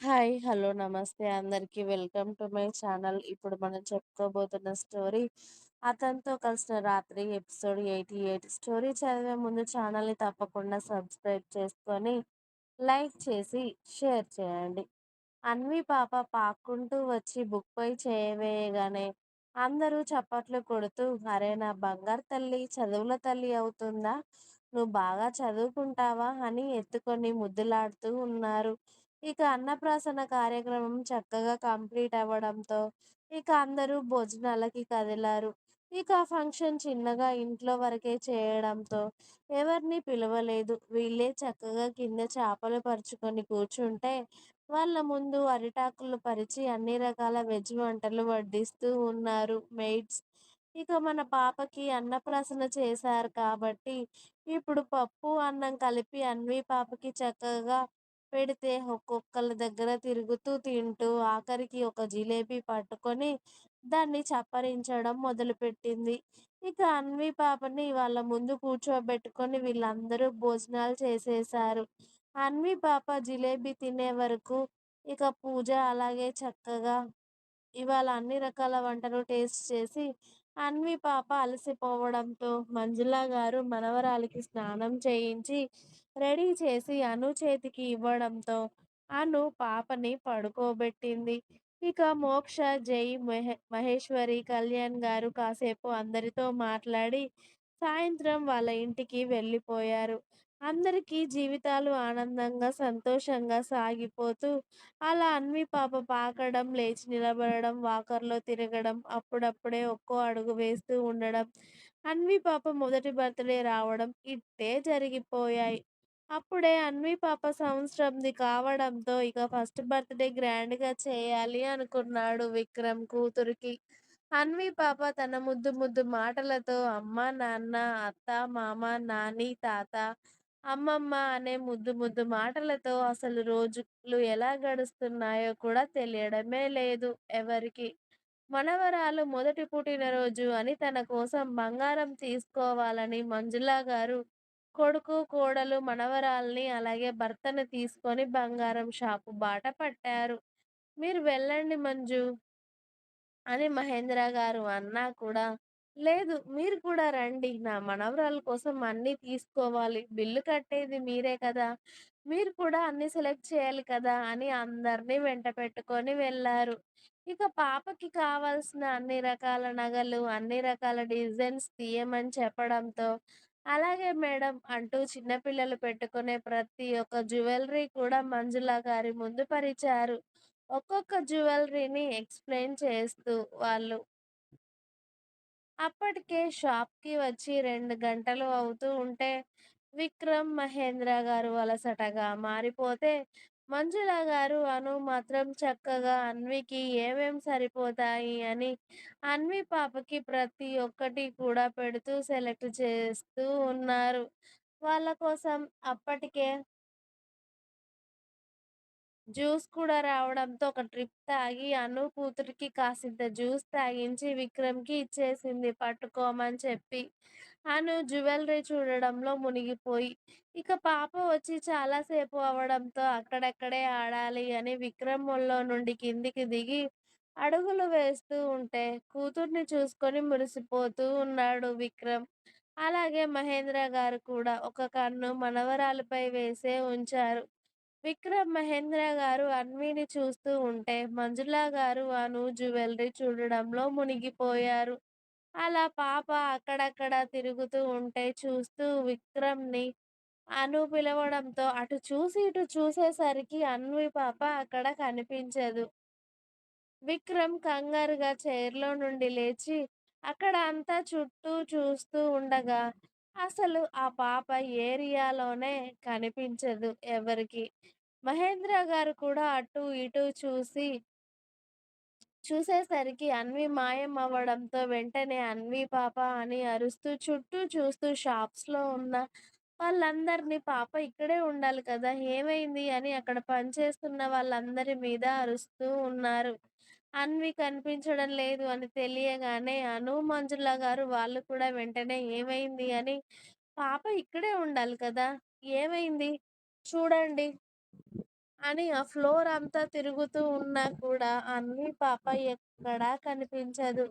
Hi. Hello. నమస్తే అందరికీ welcome to my channel. ఇప్పుడు మనం చెప్పుకోబోతున్న స్టోరీ 'అతనితో కలిసిన రాత్రి' ఎపిసోడ్ 88. స్టోరీ చదివే ముందు ఛానల్‌ని తప్పకుండా సబ్స్క్రైబ్ చేసుకొని, లైక్ చేసి, షేర్ చేయండి. అన్వి పాప పాక్కుంటూ వచ్చి బుక్‌పై చేయవేయగానే అందరూ చప్పట్లు కొడుతూ అరే నా బంగారు తల్లి చదువుల తల్లి అవుతుందా? నువ్వు బాగా చదువుకుంటావా? అని ఎత్తుకొని ముద్దులాడుతూ ఉన్నారు. ఇక అన్నప్రాసన కార్యక్రమం చక్కగా కంప్లీట్ అవ్వడంతో ఇక అందరూ భోజనాలకి కదిలారు. ఇక ఫంక్షన్ చిన్నగా ఇంట్లో వరకే చేయడంతో ఎవరిని పిలవలేదు. వీళ్ళే చక్కగా కింద చేపలు పరుచుకొని కూర్చుంటే వాళ్ళ ముందు అరిటాకులు పరిచి అన్ని రకాల వెజ్ వంటలు వడ్డిస్తూ ఉన్నారు మెయిడ్స్. ఇక మన పాపకి అన్నప్రాసన చేశారు కాబట్టి ఇప్పుడు పప్పు, అన్నం కలిపి అన్వి పాపకి చక్కగా పెడితే ఒక్కొక్కళ్ళ దగ్గర తిరుగుతూ తింటూ ఆఖరికి ఒక జిలేబీ పట్టుకొని దాన్ని చప్పరించడం మొదలుపెట్టింది. ఇక అన్వి పాపని వాళ్ళ ముందు కూర్చోబెట్టుకొని వీళ్ళందరూ భోజనాలు చేసేశారు. అన్వి పాప జిలేబీ తినే వరకు ఇక పూజ అలాగే చక్కగా ఇవాళ అన్ని రకాల వంటలు టేస్ట్ చేసి అన్వి పాప అలసిపోవడంతో మంజుల గారు మనవరాలికి స్నానం చేయించి రెడీ చేసి అను చేతికి ఇవ్వడంతో అను పాపని పడుకోబెట్టింది. ఇక మోక్ష, జై, మహే మహేశ్వరి, కళ్యాణ్ గారు కాసేపు అందరితో మాట్లాడి సాయంత్రం వాళ్ళ ఇంటికి వెళ్ళిపోయారు. అందరికీ జీవితాలు ఆనందంగా, సంతోషంగా సాగిపోతూ అలా అన్వి పాప పాకడం, లేచి నిలబడడం, వాకర్‌లో తిరగడం, అప్పుడప్పుడే ఒక్కో అడుగు వేస్తూ ఉండడం, అన్వి పాప మొదటి బర్త్‌డే రావడం ఇట్టే జరిగిపోయాయి. అప్పుడే అన్వి పాప సంవత్సరంది కావడంతో ఇక ఫస్ట్ బర్త్‌డే గ్రాండ్‌గా చేయాలి అనుకున్నాడు విక్రమ్ కూతురికి. అన్వి పాప తన ముద్దు ముద్దు మాటలతో అమ్మ, నాన్న, అత్త, మామ, నాని, తాత, అమ్మమ్మ అనే ముద్దు ముద్దు మాటలతో అసలు రోజులు ఎలా గడుస్తున్నాయో కూడా తెలియడమే లేదు ఎవరికీ. మనవరాలు మొదటి పుట్టినరోజు అని తన కోసం బంగారం తీసుకోవాలని మంజుల గారు కొడుకు, కోడలు, మనవరాల్ని అలాగే భర్తని తీసుకొని బంగారం షాపు బాట పట్టారు. మీరు వెళ్ళండి మంజు అని మహేంద్ర గారు అన్నా కూడా లేదు మీరు కూడా రండి. నా మనవరాల కోసం అన్నీ తీసుకోవాలి. బిల్లు కట్టేది మీరే కదా! మీరు కూడా అన్ని సెలెక్ట్ చేయాలి కదా! అని అందరినీ వెంట పెట్టుకొని వెళ్ళారు ఇక పాపకి కావాల్సిన అన్ని రకాల నగలు, అన్ని రకాల డిజైన్స్ తీయమని చెప్పడంతో అలాగే మేడం అంటూ చిన్నపిల్లలు పెట్టుకునే ప్రతి ఒక్క జ్యువెలరీ కూడా మంజుల గారి ముందు పరిచారు. ఒక్కొక్క జ్యువెలరీని ఎక్స్‌ప్లెయిన్ చేస్తూ వాళ్ళు. అప్పటికే షాప్‌కి వచ్చి 2 గంటలు అవుతూ ఉంటే విక్రమ్, మహేంద్ర గారు వలసటగా మారిపోతే మంజుల గారు, అను మాత్రం చక్కగా అన్వికి ఏమేం సరిపోతాయి అని అన్వి పాపకి ప్రతి ఒక్కటి కూడా పెడుతూ సెలెక్ట్ చేస్తూ ఉన్నారు. వాళ్ళ కోసం అప్పటికే జ్యూస్ కూడా రావడంతో ఒక ట్రిప్ తాగి అను కూతురికి కాసింత జ్యూస్ తాగించి విక్రమ్‌కి ఇచ్చేసింది పట్టుకోమని చెప్పి. అను జ్యువెలరీ చూడడంలో మునిగిపోయి, ఇక పాప వచ్చి చాలా సేపు అక్కడక్కడే ఆడాలి అని విక్రమ్ ఒళ్ళో నుండి కిందికి దిగి అడుగులు వేస్తూ ఉంటే కూతుర్ని చూసుకొని మురిసిపోతూ ఉన్నాడు విక్రమ్. అలాగే మహేంద్ర గారు కూడా ఒక కన్ను మనవరాలపై వేసే ఉంచారు. విక్రమ్, మహేంద్ర గారు అన్విని చూస్తూ ఉంటే మంజుల గారు, అను జ్యువెలరీ చూడడంలో మునిగిపోయారు. అలా పాప అక్కడక్కడ తిరుగుతూ ఉంటే చూస్తూ విక్రమ్‌ని అను పిలవడంతో అటు చూసి ఇటు చూసేసరికి అన్వి పాప అక్కడ కనిపించదు. విక్రమ్ కంగారుగా చైర్‌లో నుండి లేచి అక్కడ అంతా చుట్టూ చూస్తూ ఉండగా అసలు ఆ పాప ఏరియాలోనే కనిపించదు ఎవరికీ. మహేంద్ర గారు కూడా అటు ఇటు చూసి చూసేసరికి అన్వి మాయం అవ్వడంతో వెంటనే అన్వి పాప అని అరుస్తూ చుట్టూ చూస్తూ షాప్స్‌లో ఉన్న వాళ్ళందరినీ పాప ఇక్కడే ఉండాలి కదా! ఏమైంది? అని అక్కడ పనిచేస్తున్న వాళ్ళందరి మీద అరుస్తూ ఉన్నారు. అన్వి కనిపించడం లేదు అని తెలియగానే అను, మంజుల గారు వాళ్ళు కూడా వెంటనే ఏమైంది? అని పాప ఇక్కడే ఉండాలి కదా! ఏమైంది? చూడండి అని ఆ ఫ్లోర్ అంతా తిరుగుతూ ఉన్నా కూడా అన్వి పాప ఎక్కడా కనిపించదు.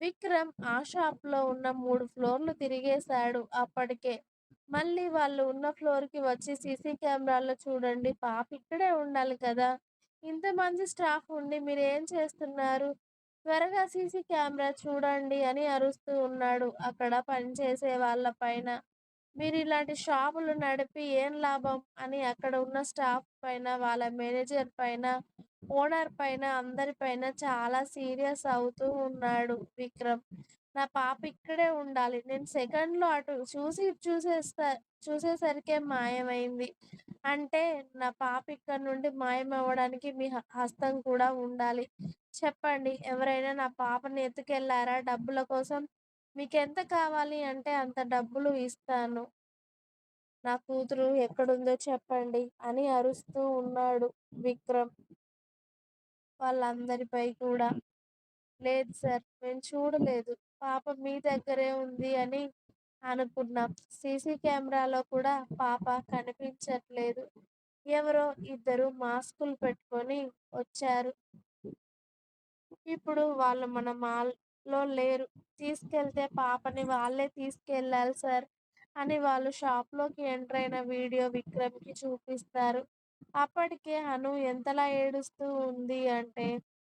విక్రమ్ ఆ షాపులో ఉన్న మూడు ఫ్లోర్లు తిరిగేశాడు అప్పటికే. మళ్ళీ వాళ్ళు ఉన్న ఫ్లోర్‌కి వచ్చి సీసీ కెమెరాల్లో చూడండి పాప ఇక్కడే ఉండాలి కదా! ఇంత మంది స్టాఫ్ ఉండి మీరేం చేస్తున్నారు? త్వరగా సీసీ కెమెరా చూడండి అని అరుస్తూ ఉన్నాడు అక్కడ పనిచేసే వాళ్ళ పైన. మీరు ఇలాంటి షాపులు నడిపి ఏం లాభం? అని అక్కడ ఉన్న స్టాఫ్ పైన, వాళ్ళ మేనేజర్ పైన, ఓనర్ పైన అందరిపైన చాలా సీరియస్ అవుతూ ఉన్నాడు విక్రమ్. నా పాప ఇక్కడే ఉండాలి. నేను సెకండ్‌లో అటు చూసి చూసేస్తా చూసేసరికే మాయమైంది. అంటే నా పాప ఇక్కడ నుండి మాయమవ్వడానికి మీ హ హస్తం కూడా ఉండాలి. చెప్పండి ఎవరైనా నా పాపని ఎత్తుకెళ్ళారా డబ్బుల కోసం? మీకెంత కావాలి అంటే అంత డబ్బులు ఇస్తాను. నా కూతురు ఎక్కడుందో చెప్పండి అని అరుస్తూ ఉన్నాడు విక్రమ్. వాళ్ళందరిపై కూడా. లేదు సార్ మేము చూడలేదు. పాప మీ దగ్గరే ఉంది అని అనుకున్నాం. సీసీ కెమెరాలో కూడా పాప కనిపించట్లేదు. ఎవరో ఇద్దరు మాస్కులు పెట్టుకొని వచ్చారు. ఇప్పుడు వాళ్ళు మన లో లేరు. తీసుకెళ్తే పాపని వాళ్ళే తీసుకెళ్ళాలి సార్ అని వాళ్ళు షాప్‌లోకి అయిన వీడియో విక్రమ్కి చూపిస్తారు. అప్పటికే అను ఎంతలా ఏడుస్తూ ఉంది అంటే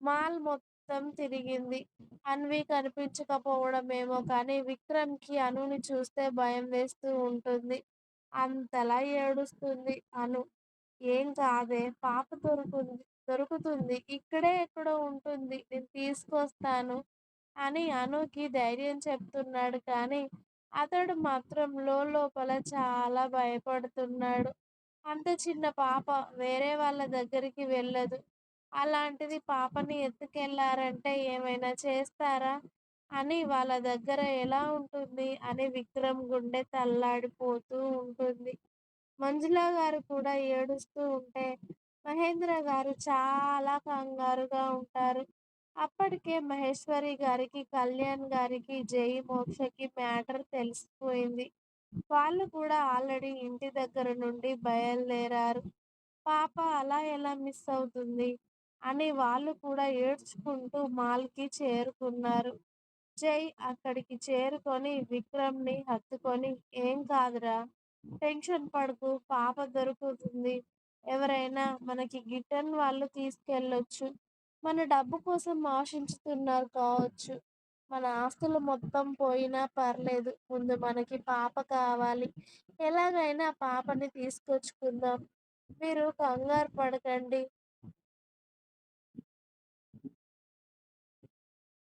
మాల్ మొత్తం తిరిగింది. అన్వి కనిపించకపోవడమేమో కానీ విక్రమ్కి అనుని చూస్తే భయం వేస్తూ ఉంటుంది. అంతలా ఏడుస్తుంది అను. ఏం కాదే పాప దొరుకుంది దొరుకుతుంది. ఇక్కడే ఎక్కడో ఉంటుంది. నేను తీసుకొస్తాను అని అనుకి ధైర్యం చెప్తున్నాడు కానీ అతడు మాత్రం లోపల చాలా భయపడుతున్నాడు. అంత చిన్న పాప వేరే వాళ్ళ దగ్గరికి వెళ్ళదు. అలాంటిది పాపని ఎత్తుకెళ్ళారంటే ఏమైనా చేస్తారా? అని వాళ్ళ దగ్గర ఎలా ఉంటుంది అని విక్రమ్ గుండె తల్లాడిపోతూ ఉంటుంది. మంజుల గారు కూడా ఏడుస్తూ ఉంటే మహేంద్ర గారు చాలా కంగారుగా ఉంటారు. అప్పటికే మహేశ్వరి గారికి, కళ్యాణ్ గారికి, జై, మోక్షకి మ్యాటర్ తెలిసిపోయింది. వాళ్ళు కూడా ఆల్రెడీ ఇంటి దగ్గర నుండి బయలుదేరారు. పాప అలా ఎలా మిస్ అవుతుంది? అని వాళ్ళు కూడా ఏడ్చుకుంటూ మాల్‌కి చేరుకున్నారు. జై అక్కడికి చేరుకొని విక్రమ్‌ని హత్తుకొని ఏం కాదురా! టెన్షన్ పడుకు పాప దొరుకుతుంది. ఎవరైనా మనకి గిట్టని వాళ్ళు తీసుకెళ్ళొచ్చు మన డబ్బు కోసం ఆశించుతున్నారు కావచ్చు. మన ఆస్తులు మొత్తం పోయినా పర్లేదు. ముందు మనకి పాప కావాలి. ఎలాగైనా పాపని తీసుకొచ్చుకుందాం. మీరు కంగారు పడకండి.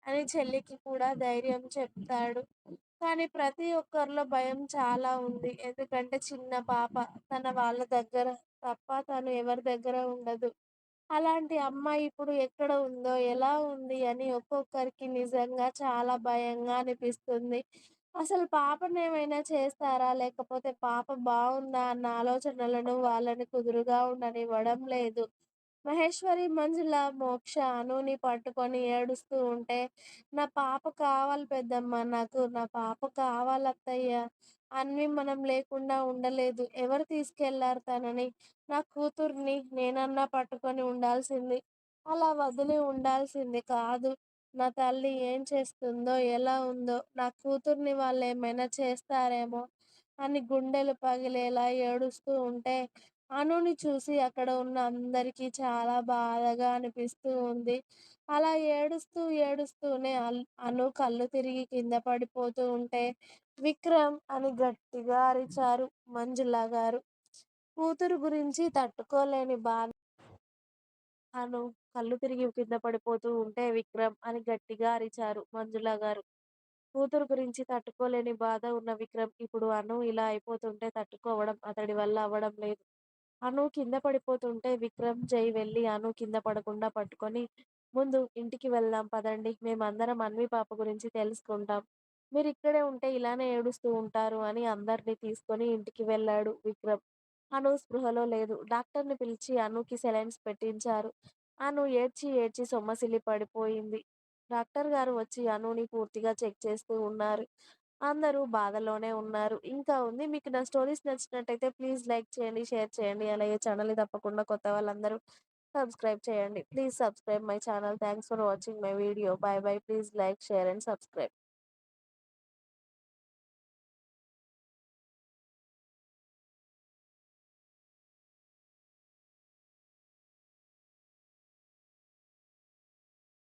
అని చెల్లికి కూడా ధైర్యం చెప్తాడు. కానీ ప్రతి ఒక్కరిలో భయం చాలా ఉంది. ఎందుకంటే చిన్న పాప. తన వాళ్ళ దగ్గర తప్ప తను ఎవరి దగ్గర ఉండదు. అలాంటి అమ్మాయి ఇప్పుడు ఎక్కడ ఉందో, ఎలా ఉంది అని ఒక్కొక్కరికి నిజంగా చాలా భయంగా అనిపిస్తుంది. అసలు పాపనేమైనా చేస్తారా? లేకపోతే పాప బావుందా అన్న ఆలోచనలను వాళ్ళని కుదురుగా ఉండనివ్వడం లేదు. మహేశ్వరి, మంజుల, మోక్ష అనుని పట్టుకొని ఏడుస్తూ ఉంటే నా పాప కావాలి పెద్దమ్మ నాకు. నా పాప కావాలత్తయ్య. అన్ని మనం లేకుండా ఉండలేదు. ఎవరు తీసుకెళ్ళారు తనని? నా కూతుర్ని నేనన్నా పట్టుకొని ఉండాల్సింది. అలా వదిలి ఉండాల్సింది కాదు. నా తల్లి ఏం చేస్తుందో, ఎలా ఉందో, నా కూతుర్ని వాళ్ళేమైనా చేస్తారేమో అని గుండెలు పగిలేలా ఏడుస్తూ ఉంటే అనుని చూసి అక్కడ ఉన్న అందరికీ చాలా బాధగా అనిపిస్తూ ఉంది. అలా ఏడుస్తూ ఏడుస్తూనే అల్ అను కళ్ళు తిరిగి కింద పడిపోతూ ఉంటే విక్రమ్ అని గట్టిగా అరిచారు మంజుల గారు. కూతురు గురించి తట్టుకోలేని బాధ అను కళ్ళు తిరిగి కింద పడిపోతూ ఉంటే విక్రమ్ అని గట్టిగా అరిచారు మంజుల గారు. కూతురు గురించి తట్టుకోలేని బాధ ఉన్న విక్రమ్ ఇప్పుడు అను ఇలా అయిపోతుంటే తట్టుకోవడం అతడి వల్ల అవ్వడం లేదు. అను కింద పడిపోతుంటే విక్రమ్, జై వెళ్ళి అను కింద పడకుండా పట్టుకొని ముందు ఇంటికి వెళ్దాం పదండి. మేమందరం అన్వి పాప గురించి తెలుసుకుంటాం. మీరిక్కడే ఉంటే ఇలానే ఏడుస్తూ ఉంటారు అని అందరినీ తీసుకొని ఇంటికి వెళ్ళాడు విక్రమ్. అను స్పృహలో లేదు. డాక్టర్‌ని పిలిచి అనుకి సెలైన్స్ పెట్టించారు. అను ఏడ్చి ఏడ్చి సొమ్మసిల్లి పడిపోయింది. డాక్టర్ గారు వచ్చి అనుని పూర్తిగా చెక్ చేస్తూ ఉన్నారు. అందరూ బాధలోనే ఉన్నారు. ఇంకా ఉంది. మీకు నా స్టోరీస్ నచ్చినట్టయితే ప్లీజ్ లైక్ చేయండి, షేర్ చేయండి. అలాగే ఛానల్‌ని తప్పకుండా కొత్త వాళ్ళందరూ సబ్స్క్రైబ్ చేయండి. Please subscribe my channel. Thanks for watching my video. Bye bye. Please like, share and subscribe.